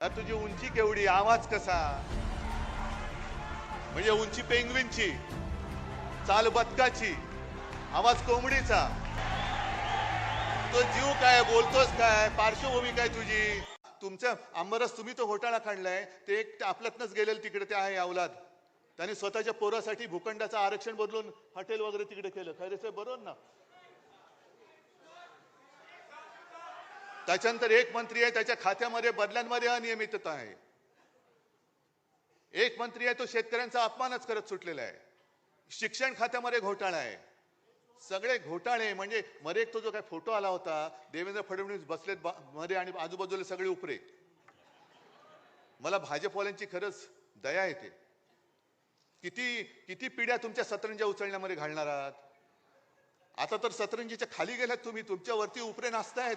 तुझी उंची केवढी? आवाज कसा? म्हणजे उंची पेंगविनची चाल बदकाची आवाज कोंबडीचा. तो जीव काय बोलतोस काय? पार्श्वभूमी काय तुझी? तुमच्या आंबरस तुम्ही तो घोटाळा काढलाय. ते एक आपल्यातनच गेलेलं तिकडे ते आहे अवलाद त्यांनी स्वतःच्या पोरासाठी भूखंडाचं आरक्षण बदलून हॉटेल वगैरे तिकडे केलं. खैरे बरोबर ना? त्याच्यानंतर एक मंत्री आहे त्याच्या खात्यामध्ये बदल्यांमध्ये अनियमितता आहे. एक मंत्री आहे तो शेतकऱ्यांचा अपमानच करत सुटलेला आहे. शिक्षण खात्यामध्ये घोटाळा आहे. सगळे घोटाळे म्हणजे मध्ये एक तो जो काय फोटो आला होता देवेंद्र फडणवीस बसलेत मध्ये आणि आजूबाजूला सगळे उपरे मला भाजपवाल्यांची खरंच दया येते. किती किती पिढ्या तुमच्या सतरंजा उचलण्यामध्ये घालणार आहात? आता तर सतरंजीच्या खाली गेल्यात तुम्ही तुमच्यावरती उपरे नाचतायत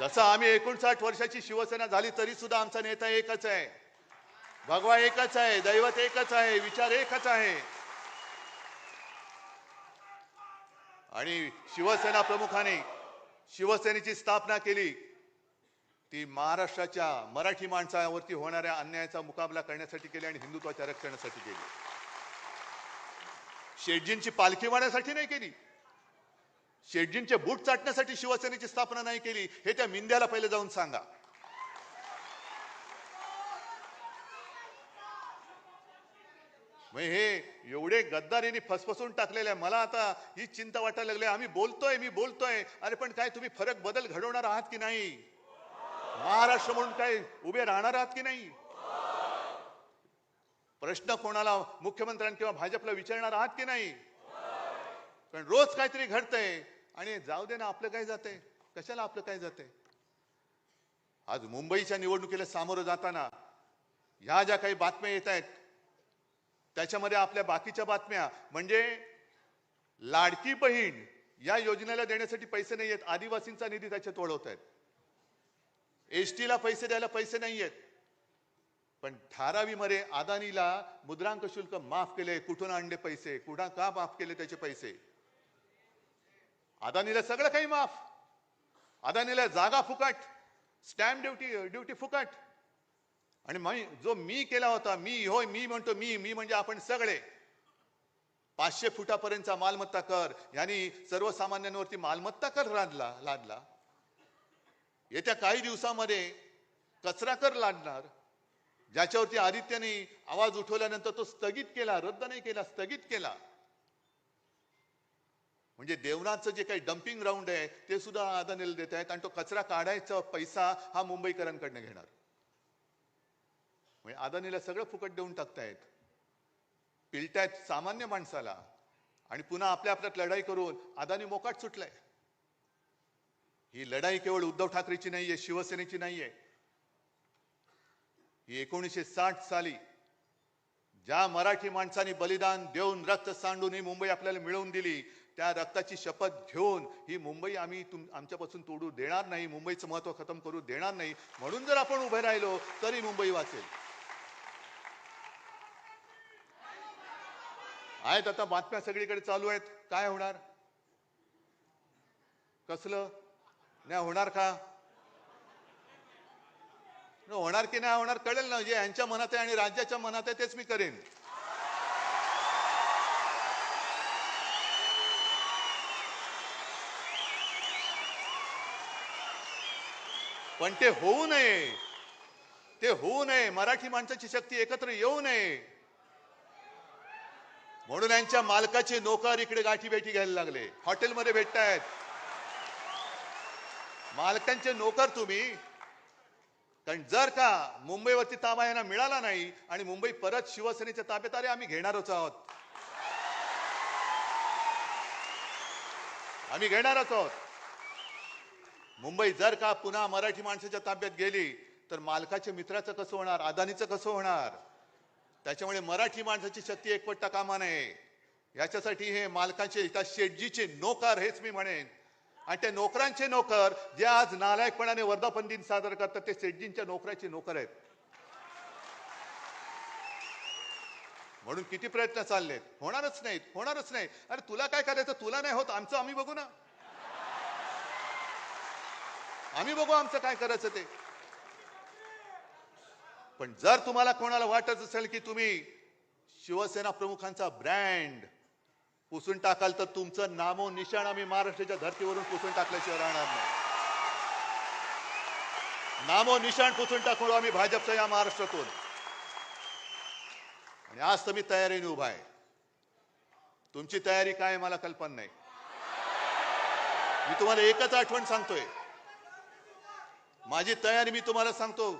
जसं आम्ही एकोणसाठ वर्षाची शिवसेना झाली तरी सुद्धा आमचा नेता एकच आहे. भगवा एकच आहे दैवत एकच आहे विचार एकच आहे. आणि शिवसेना प्रमुखाने शिवसेनेची स्थापना केली. ती महाराष्ट्राच्या मराठी माणसावरती होणाऱ्या अन्यायाचा मुकाबला करण्यासाठी केली आणि हिंदुत्वाच्या रक्षणासाठी केली. शेटजींची पालखी वाढण्यासाठी नाही केली. शेटजींचे बूट चाटण्यासाठी शिवसेनेची स्थापना नाही केली हे त्या मिंद्याला पहिले जाऊन सांगा. हे एवढे गद्दारीने फसफसून टाकलेले आहे मला आता ही चिंता वाटायला लागली आम्ही बोलतोय मी बोलतोय अरे पण काय तुम्ही फरक बदल घडवणार आहात की नाही? महाराष्ट्र म्हणून काय उभे राहणार आहात की नाही? प्रश्न कोणाला मुख्यमंत्र्यांनी किंवा भाजपला विचारणार आहात की नाही? पण रोज काहीतरी घडतंय. आणि जाऊ दे ना आपलं काय जाते कशाला आपलं काय जाते आज मुंबईच्या निवडणुकीला सामोरं जाताना ह्या ज्या काही बातम्या येत आहेत त्याच्यामध्ये आपल्या बाकीच्या बातम्या म्हणजे लाडकी बहीण या योजनेला देण्यासाठी पैसे नाही आहेत आदिवासींचा निधी त्याच्यात वळवत आहेत. एस टीला पैसे द्यायला पैसे नाही आहेत. पण धारावीमध्ये अदानीला मुद्रांक शुल्क माफ केले कुठून आणले पैसे कुठं का माफ केले त्याचे पैसे? अदानीला सगळं काही माफ. अदानीला जागा फुकट स्टॅम्प ड्युटी ड्युटी फुकट. आणि मी जो मी केला होता मी होय मी म्हणतो मी मी म्हणजे आपण सगळे. पाचशे फुटापर्यंतचा मालमत्ता कर. यांनी सर्वसामान्यांवरती मालमत्ता कर लादला लादला. येत्या काही दिवसामध्ये कचरा कर लादणार. ज्याच्यावरती आदित्यने आवाज उठवल्यानंतर तो स्थगित केला रद्द नाही केला स्थगित केला. म्हणजे देवनाथचं जे काही डम्पिंग ग्राउंड आहे ते सुद्धा आदानीला देत आहेत आणि तो कचरा काढायचा पैसा हा मुंबईकरांकडनं घेणार. म्हणजे अदानीला सगळं फुकट देऊन टाकतायत. पिलतायत सामान्य माणसाला आणि पुन्हा आपल्या आपल्यात लढाई करून अदानी मोकाट सुटलाय. ही लढाई केवळ उद्धव ठाकरेची नाहीये शिवसेनेची नाहीये. ही एकोणीसशे साठ साली ज्या मराठी माणसांनी बलिदान देऊन रक्त सांडून ही मुंबई आपल्याला मिळवून दिली त्या रक्ताची शपथ घेऊन ही मुंबई आम्ही तुम आमच्यापासून तोडू देणार नाही मुंबईचं महत्त्व खतम करू देणार नाही म्हणून जर आपण उभे राहिलो तरी मुंबई वाचेल. आहेत आता बातम्या सगळीकडे चालू आहेत. काय होणार? कसलं? नाही होणार का? न होणार की नाही होणार कळेल ना जे यांच्या मनात आहे आणि राज्याच्या मनात आहे तेच मी करेन. पण ते होऊ नये. ते होऊ नये. मराठी माणसाची शक्ती एकत्र येऊ नये. म्हणून यांच्या मालकाचे नोकर इकडे गाठी भेटी घ्यायला लागले. हॉटेलमध्ये भेटतायत. मालकांचे नोकर तुम्ही. कारण जर का मुंबईवरती ताबा यांना मिळाला नाही आणि मुंबई परत शिवसेनेच्या ताब्यात आले आम्ही घेणारच आहोत. आम्ही घेणारच आहोत. मुंबई जर का पुन्हा मराठी माणसाच्या ताब्यात गेली तर मालकाच्या मित्राचं कसं होणार? अदानीचं कसं होणार? त्याच्यामुळे मराठी माणसाची शक्ती एकवटता कामा नये. याच्यासाठी हे मालकांचे त्या शेटजीचे नोकर हेच मी म्हणेन. आणि त्या नोकरांचे नोकर जे आज नालायकपणाने वर्धापन दिन सादर करतात ते शेटजींच्या नोकराचे नोकर आहेत. म्हणून किती प्रयत्न चाललेत? होणारच नाहीत होणारच नाही अरे तुला काय करायचं? तुला नाही होत आमचं आम्ही बघू ना. आम्ही बघू आमचं काय करायचं ते. पण जर तुम्हाला कोणाला वाटत असेल की तुम्ही शिवसेना प्रमुखांचा ब्रँड पुसून टाकाल तर तुमचं नामो निशाण आम्ही महाराष्ट्राच्या धर्तीवरून पुसून टाकल्याशिवाय राहणार नाही. नामो निशाण पुसून टाकू आम्ही भाजपच्या या महाराष्ट्रातून. आणि आज तर मी तयारीने उभा आहे. तुमची तयारी काय मला कल्पना नाही. मी तुम्हाला एकच आठवण सांगतोय. माझी तयारी मी तुम्हाला सांगतो.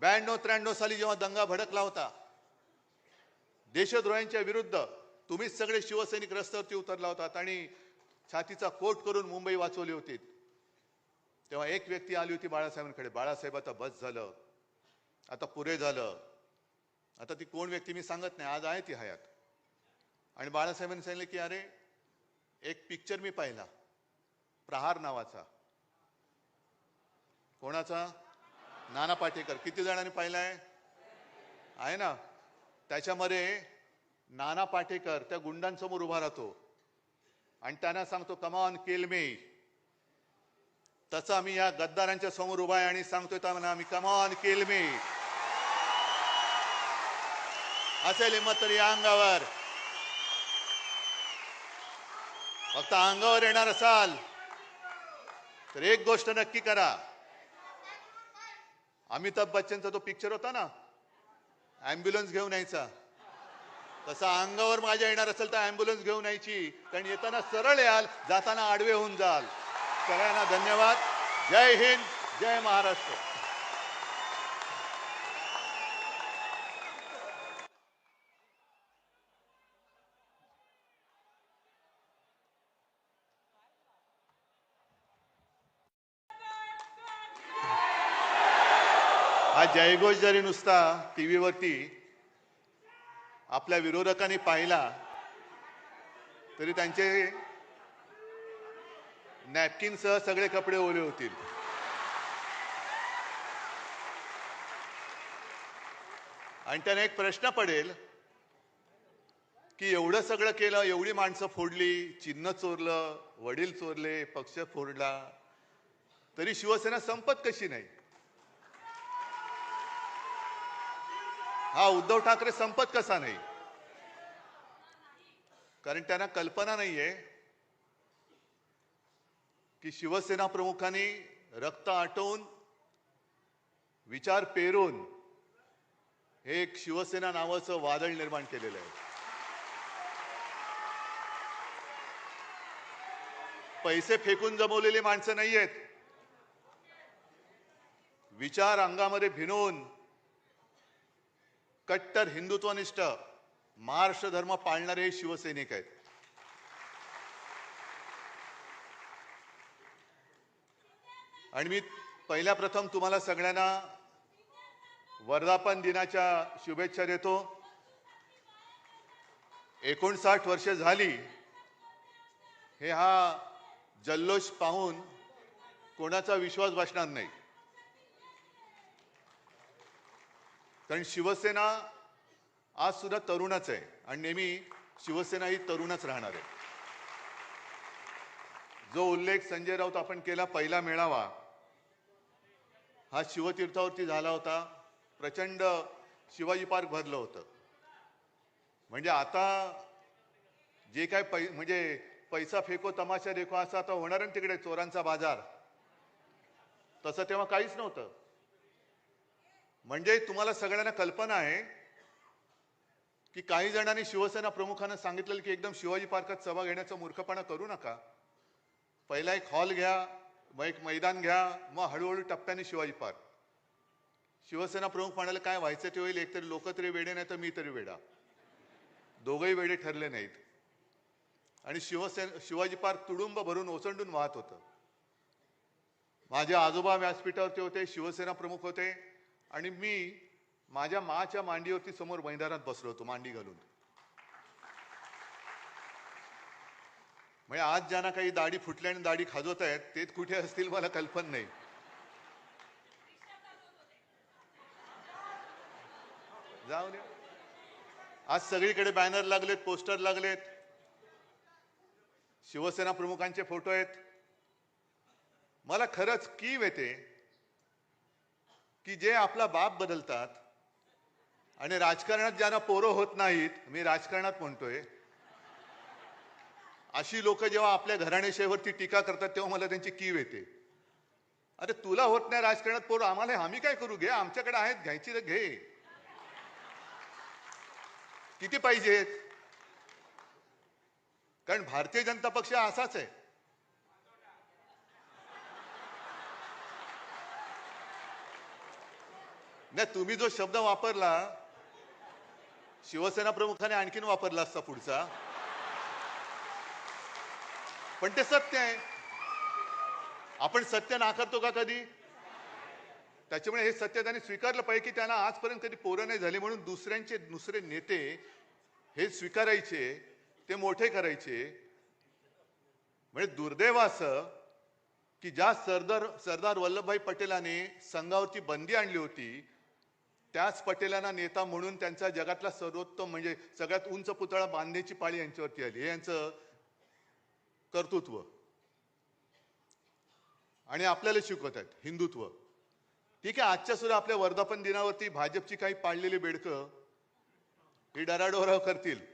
ब्याण्णव त्र्याण्णव साली जेव्हा दंगा भडकला होता देशद्रोह्यांच्या विरुद्ध तुम्हीच सगळे शिवसैनिक रस्त्यावरती उतरला होतात आणि छातीचा कोट करून मुंबई वाचवली होती. तेव्हा एक व्यक्ती आली होती बाळासाहेबांकडे. बाळासाहेब आता बस झालं. आता पुरे झालं. आता ती कोण व्यक्ती मी सांगत नाही. आज आहे ती हयात. आणि बाळासाहेबांनी सांगितलं की अरे एक पिक्चर मी पाहिला. प्रहार नावाचा. कोणाचा? नाना पाटेकर. किती जणांनी पाहिलाय? आहे ना? त्याच्यामध्ये नाना पाटेकर त्या गुंडांसमोर उभा राहतो. आणि त्यांना सांगतो कमान केल मे तसं आम्ही या गद्दारांच्या समोर उभा आहे आणि सांगतोय त्यांना आम्ही कमान केल मे असेल हिंमत तरी या अंगावर. फक्त अंगावर येणार असाल. तर एक गोष्ट नक्की करा. अमिताभ बच्चनचा तो पिक्चर होता ना ॲम्ब्युलन्स घेऊन यायचा. तसा अंगावर माझ्या येणार असेल तर अँब्युलन्स घेऊन यायची. कारण येताना सरळ याल जाताना आडवे होऊन जाल. सगळ्यांना धन्यवाद. जय हिंद जय महाराष्ट्र हा जयघोष जरी नुसता टीव्हीवरती आपल्या विरोधकांनी पाहिला तरी त्यांचे नॅपकिनसह सगळे कपडे ओले होतील. आणि त्यांना एक प्रश्न पडेल की एवढं सगळं केलं एवढी माणसं फोडली चिन्ह चोरलं वडील चोरले पक्ष फोडला तरी शिवसेना संपत कशी नाही? हा उद्धव ठाकरे संपत कसा नाही? कारण त्यांना कल्पना नाहीये की शिवसेना प्रमुखांनी रक्त आटवून विचार पेरून हे एक शिवसेना नावाचं वादळ निर्माण केलेलं आहे. पैसे फेकून जमवलेली माणसं नाहीयेत. विचार अंगामध्ये भिनवून कट्टर हिंदुत्वनिष्ठ महाराष्ट्र धर्म पाळणारे शिवसैनिक आहेत. आणि मी पहिल्या प्रथम तुम्हाला सगळ्यांना वर्धापन दिनाच्या शुभेच्छा देतो. एकोणसाठ वर्ष झाली हे हा जल्लोष पाहून कोणाचा विश्वास बसणार नाही. कारण शिवसेना आज सुद्धा तरुणच आहे आणि नेहमी शिवसेना ही तरुणच राहणार आहे. जो उल्लेख संजय राऊत आपण केला पहिला मेळावा हा शिवतीर्थावरती झाला होता. प्रचंड शिवाजी पार्क भरलं होतं. म्हणजे आता जे काय पै म्हणजे पैसा फेको तमाशा देखो असा आता होणार ना तिकडे चोरांचा बाजार? तसं तेव्हा काहीच नव्हतं. म्हणजे तुम्हाला सगळ्यांना कल्पना आहे की काही जणांनी शिवसेना प्रमुखांना सांगितलेलं की एकदम शिवाजी पार्कात सभा घेण्याचा मूर्खपणा करू नका. पहिला एक हॉल घ्या मग एक मैदान घ्या मग हळूहळू टप्प्याने शिवाजी पार्क. शिवसेना प्रमुख म्हणाले काय व्हायचं ते होईल? एकतरी लोक तरी वेडे नाही तर मी तरी वेडा. दोघंही वेडे ठरले नाहीत. आणि शिवसेना शिवाजी पार्क तुडुंब भरून ओसंडून वाहत होतं. माझे आजोबा व्यासपीठावरचे होते शिवसेना प्रमुख होते. आणि मी माझ्या माच्या मांडीवरती समोर मैदानात बसलो होतो मांडी घालून. म्हणजे आज ज्यांना काही दाढी फुटल्या आणि दाढी खाजवत आहेत ते कुठे असतील मला कल्पना नाही. जाऊ दे. आज सगळीकडे बॅनर लागलेत पोस्टर लागलेत. शिवसेना प्रमुखांचे फोटो आहेत. मला खरंच कीव येते की जे आपला बाप बदलतात आणि राजकारणात ज्यांना पोरं होत नाहीत मी राजकारणात म्हणतोय अशी लोक जेव्हा आपल्या घराण्याशाहीवरती टीका करतात तेव्हा मला त्यांची कीव येते. अरे तुला होत नाही राजकारणात पोरं आम्हाला आम्ही काय करू? घे आमच्याकडे आहेत घ्यायची तर घे. किती पाहिजेत? कारण भारतीय जनता पक्ष असाच आहे. नाही तुम्ही जो शब्द वापरला शिवसेना प्रमुखाने आणखीन वापरला असता पुढचा. पण ते सत्य आहे. आपण सत्य नाकारतो का कधी? त्याच्यामुळे हे सत्य त्यांनी स्वीकारलं पाहिजे की त्यांना आजपर्यंत कधी पोरं नाही झाले म्हणून दुसऱ्यांचे दुसरे नेते हे स्वीकारायचे ते मोठे करायचे. म्हणजे दुर्दैव असं की ज्या सरदार सरदार वल्लभभाई पटेलाने संघावरची बंदी आणली होती त्याच पटेलांना नेता म्हणून त्यांचा जगातला सर्वोत्तम म्हणजे सगळ्यात उंच पुतळा बांधण्याची पाळी यांच्यावरती आली. हे यांचं कर्तृत्व. आणि आपल्याला शिकवत आहेत हिंदुत्व. ठीक आहे आजच्या सुद्धा आपल्या वर्धापन दिनावरती भाजपची काही पाळलेली बेडकं ही डराडोराव करतील.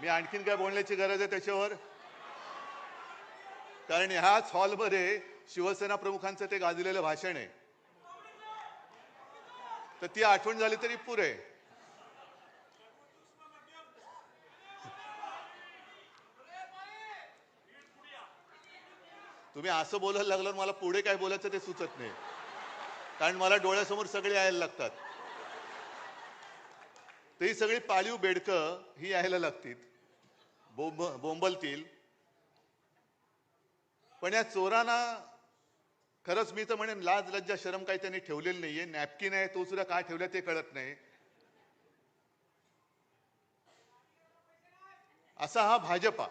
मी आणखीन काय बोलण्याची गरज आहे त्याच्यावर? कारण ह्याच हॉलमध्ये शिवसेना प्रमुखांचं ते गाजलेलं भाषण आहे. तर ती आठवण झाली तरी पुरे तुम्ही असं बोलायला लागलं मला पुढे काय बोलायचं ते सुचत नाही. कारण मला डोळ्यासमोर सगळे यायला लागतात. तर ही सगळी पाळीव बेडकं ही यायला लागतील. बोंब बोंबलतील. पण या चोरांना खरंच मी तर म्हणेन लाज लज्जा शरम काही त्यांनी ठेवलेली नाहीये. नॅपकिन आहे तो सुद्धा काय ठेवला ते कळत नाही. असा हा भाजपा.